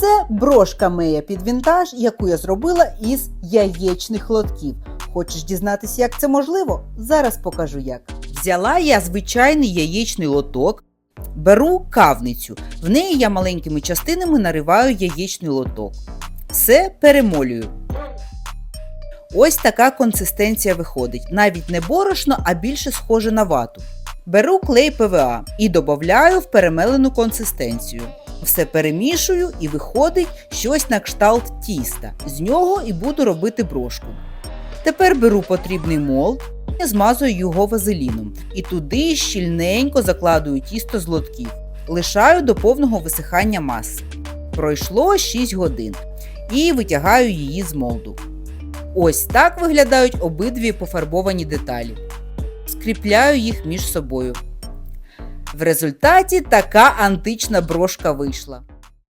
Це брошка Мея під вінтаж, яку я зробила із яєчних лотків. Хочеш дізнатися, як це можливо? Зараз покажу як. Взяла я звичайний яєчний лоток, беру кавницю. В неї я маленькими частинами нариваю яєчний лоток. Все перемолюю. Ось така консистенція виходить. Навіть не борошно, а більше схоже на вату. Беру клей ПВА і додаю в перемелену консистенцію. Все перемішую і виходить щось на кшталт тіста. З нього і буду робити брошку. Тепер беру потрібний молд і змазую його вазеліном. І туди щільненько закладую тісто з лотків. Лишаю до повного висихання маси. Пройшло 6 годин і витягаю її з молду. Ось так виглядають обидві пофарбовані деталі. Скріпляю їх між собою. В результаті така антична брошка вийшла.